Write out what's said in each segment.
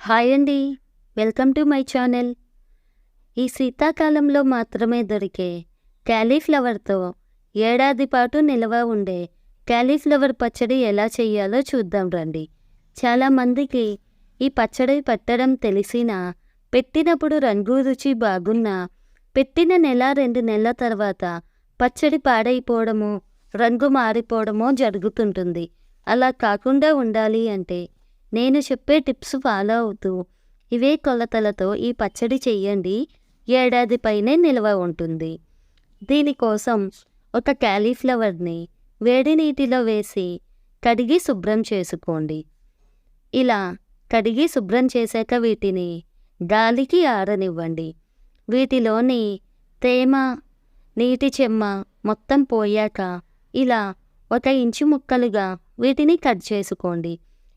Hi అండి. Welcome to my channel. ఈ శీతాకాలంలో మాత్రమే దొరికే క్యాలీఫ్లవర్తో ఏడాది పాటు నిల్వ ఉండే క్యాలీఫ్లవర్ పచ్చడి ఎలా చేయాలో చూద్దాం రండి. చాలామందికి ఈ పచ్చడి పెట్టడం తెలిసినా పెట్టినప్పుడు రంగు రుచి బాగున్నా పెట్టిన నెల రెండు నెలల తర్వాత పచ్చడి పాడైపోవడము రంగు మారిపోవడమో జరుగుతుంటుంది. అలా కాకుండా ఉండాలి అంటే నేను చెప్పే టిప్స్ ఫాలో అవుతూ ఇవే కొలతలతో ఈ పచ్చడి చెయ్యండి ఏడాది పైనే నిల్వ ఉంటుంది. దీనికోసం ఒక క్యాలీఫ్లవర్ని వేడి నీటిలో వేసి కడిగి శుభ్రం చేసుకోండి. ఇలా కడిగి శుభ్రం చేశాక వీటిని గాలికి ఆరనివ్వండి. వీటిలోని తేమ నీటి చెమ్మ మొత్తం పోయాక ఇలా ఒక ఇంచు ముక్కలుగా వీటిని కట్ చేసుకోండి.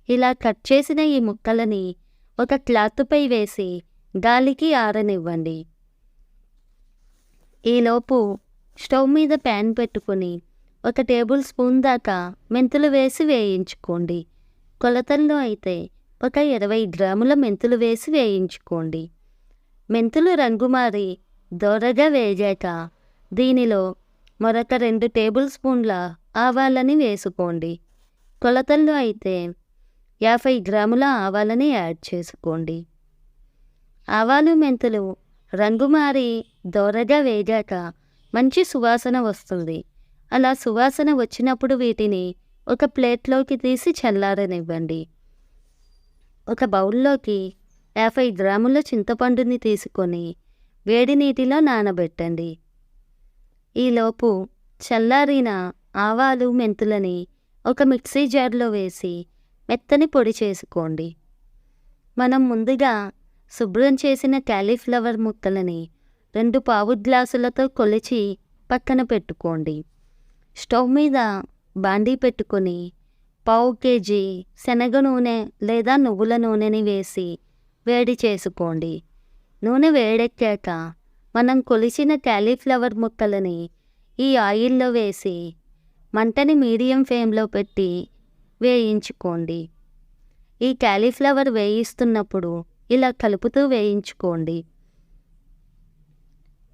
ఇలా కట్ చేసిన ఈ ముక్కలని ఒక క్లాత్పై వేసి గాలికి ఆరనివ్వండి. ఈలోపు స్టవ్ మీద ప్యాన్ పెట్టుకొని ఒక టేబుల్ స్పూన్ దాకా మెంతులు వేసి వేయించుకోండి. కొలతల్లో అయితే ఒక ఇరవై గ్రాముల మెంతులు వేసి వేయించుకోండి. మెంతులు రంగు మారి దోరగా వేగాక దీనిలో మరొక రెండు టేబుల్ స్పూన్ల ఆవాలని వేసుకోండి. కొలతల్లో అయితే యాభై గ్రాముల ఆవాలని యాడ్ చేసుకోండి. ఆవాలు మెంతులు రంగు మారి దోరగా వేగాక మంచి సువాసన వస్తుంది. అలా సువాసన వచ్చినప్పుడు వీటిని ఒక ప్లేట్లోకి తీసి చల్లారనివ్వండి. ఒక బౌల్లోకి యాభై గ్రాముల చింతపండుని తీసుకొని వేడి నీటిలో నానబెట్టండి. ఈలోపు చల్లారిన ఆవాలు మెంతులని ఒక మిక్సీ జార్లో వేసి మెత్తని పొడి చేసుకోండి. మనం ముందుగా శుభ్రం చేసిన క్యాలీఫ్లవర్ ముక్కలని రెండు పావు గ్లాసులతో కొలిచి పక్కన పెట్టుకోండి. స్టవ్ మీద బాండీ పెట్టుకొని పావు కేజీ శనగ నూనె లేదా నువ్వుల నూనెని వేసి వేడి చేసుకోండి. నూనె వేడెక్కాక మనం కొలిచిన క్యాలీఫ్లవర్ ముక్కలని ఈ ఆయిల్లో వేసి మంటని మీడియం ఫ్లేమ్లో పెట్టి వేయించుకోండి. ఈ క్యాలీఫ్లవర్ వేయిస్తున్నప్పుడు ఇలా కలుపుతూ వేయించుకోండి.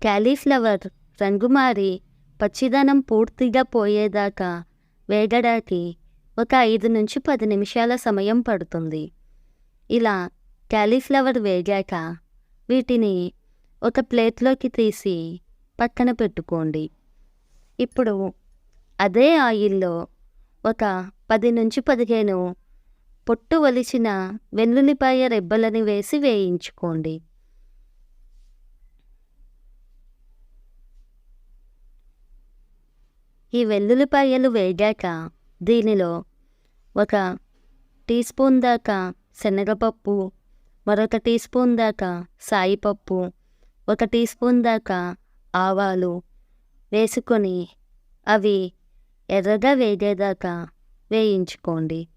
క్యాలీఫ్లవర్ రంగుమారి పచ్చిదనం పూర్తిగా పోయేదాకా వేగడానికి ఒక ఐదు నుంచి పది నిమిషాల సమయం పడుతుంది. ఇలా క్యాలీఫ్లవర్ వేగాక వీటిని ఒక ప్లేట్లోకి తీసి పక్కన పెట్టుకోండి. ఇప్పుడు అదే ఆయిల్లో ఒక పది నుంచి పదిహేను. పొట్టు వలిచిన వెల్లుల్లిపాయ రెబ్బలని వేసి వేయించుకోండి. ఈ వెల్లుల్లిపాయలు వేగాక దీనిలో ఒక టీ స్పూన్ దాకా శనగపప్పు మరొక టీ స్పూన్ దాకా సాయిపప్పు ఒక టీ స్పూన్ దాకా ఆవాలు వేసుకొని అవి ఎర్రగా వేగేదాకా వేయించుకోండి.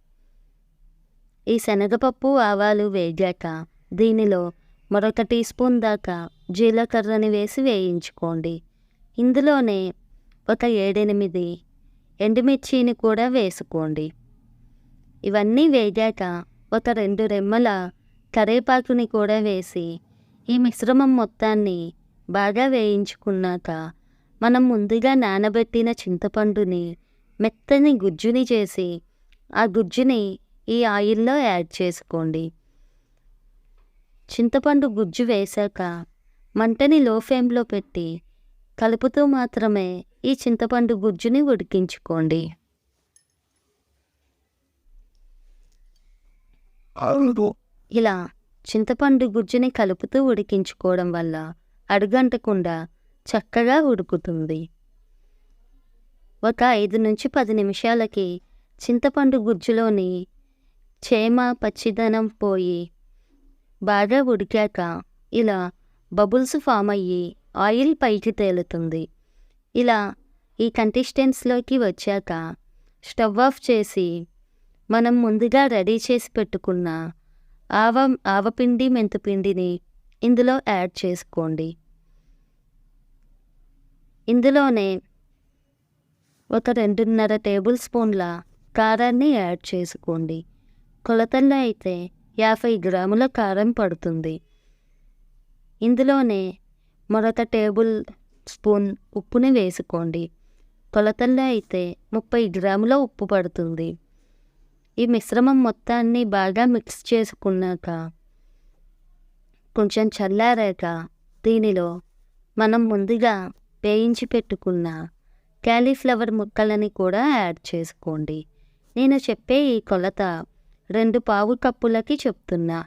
ఈ శనగపప్పు ఆవాలు వేగాక దీనిలో మరొక టీ స్పూన్ దాకా జీలకర్రని వేసి వేయించుకోండి. ఇందులోనే ఒక ఏడెనిమిది ఎండుమిర్చిని కూడా వేసుకోండి. ఇవన్నీ వేగాక ఒక రెండు రెమ్మల కరేపాకుని కూడా వేసి ఈ మిశ్రమం మొత్తాన్ని బాగా వేయించుకున్నాక మనం ముందుగా నానబెట్టిన చింతపండుని మెత్తని గుజ్జుని చేసి ఆ గుజ్జుని ఈ ఆయిల్లో యాడ్ చేసుకోండి. చింతపండు గుజ్జు వేశాక మంటని లో ఫ్లేమ్లో పెట్టి కలుపుతూ మాత్రమే ఈ చింతపండు గుజ్జుని ఉడికించుకోండి. ఇలా చింతపండు గుజ్జుని కలుపుతూ ఉడికించుకోవడం వల్ల అడుగంటకుండా చక్కగా ఉడుకుతుంది. ఒక ఐదు నుంచి పది నిమిషాలకి చింతపండు గుజ్జులోని చేమ పచ్చిదనం పోయి బాగా ఉడికాక ఇలా బబుల్స్ ఫామ్ అయ్యి ఆయిల్ పైకి తేలుతుంది. ఇలా ఈ కంటిస్టెన్స్లోకి వచ్చాక స్టవ్ ఆఫ్ చేసి మనం ముందుగా రెడీ చేసి పెట్టుకున్న ఆవ ఆవపిండి మెంతిపిండిని ఇందులో యాడ్ చేసుకోండి. ఇందులోనే ఒక రెండున్నర టేబుల్ స్పూన్ల కారాన్ని యాడ్ చేసుకోండి. కొలతల్లో అయితే యాభై గ్రాముల కారం పడుతుంది. ఇందులోనే మరొక టేబుల్ స్పూన్ ఉప్పుని వేసుకోండి. కొలతల్లో అయితే ముప్పై గ్రాముల ఉప్పు పడుతుంది. ఈ మిశ్రమం మొత్తాన్ని బాగా మిక్స్ చేసుకున్నాక కొంచెం చల్లారాక దీనిలో మనం ముందుగా వేయించి పెట్టుకున్న క్యాలీఫ్లవర్ ముక్కలని కూడా యాడ్ చేసుకోండి. నేను చెప్పే ఈ కొలత రెండు పావు కప్పులకి చెప్తున్నా.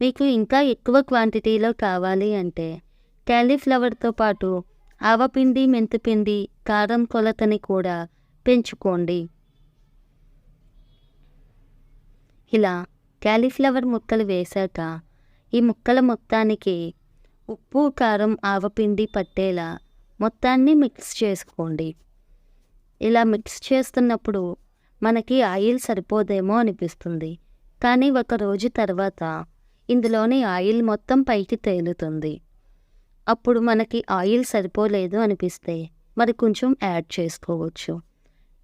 మీకు ఇంకా ఎక్కువ క్వాంటిటీలో కావాలి అంటే క్యాలీఫ్లవర్తో పాటు ఆవపిండి మెంతిపిండి కారం కొలతని కూడా పెంచుకోండి. ఇలా క్యాలీఫ్లవర్ ముక్కలు వేశాక ఈ ముక్కల మొత్తానికి ఉప్పు కారం ఆవపిండి పట్టేలా మొత్తాన్ని మిక్స్ చేసుకోండి. ఇలా మిక్స్ చేస్తున్నప్పుడు మనకి ఆయిల్ సరిపోదేమో అనిపిస్తుంది. కానీ ఒక రోజు తర్వాత ఇందులోని ఆయిల్ మొత్తం పైకి తేలుతుంది. అప్పుడు మనకి ఆయిల్ సరిపోలేదు అనిపిస్తే మరి కొంచెం యాడ్ చేసుకోవచ్చు.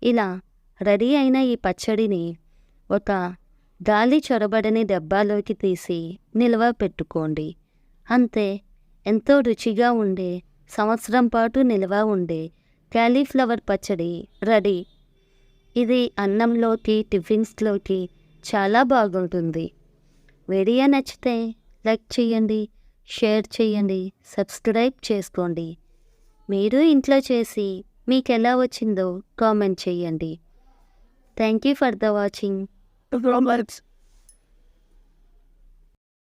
ఇలా రెడీ అయిన ఈ పచ్చడిని ఒక గాలి చొరబడని డబ్బాలోకి తీసి నిల్వ పెట్టుకోండి. అంతే ఎంతో రుచిగా ఉండే సంవత్సరం పాటు నిల్వ ఉండే క్యాలీఫ్లవర్ పచ్చడి రెడీ. ఇది అన్నంలోకి టిఫిన్స్లోకి చాలా బాగుంటుంది. వీడియో నచ్చితే లైక్ చేయండి షేర్ చేయండి సబ్స్క్రైబ్ చేసుకోండి. మీరు ఇంట్లో చేసి మీకు ఎలా వచ్చిందో కామెంట్ చేయండి. Thank you for the watching.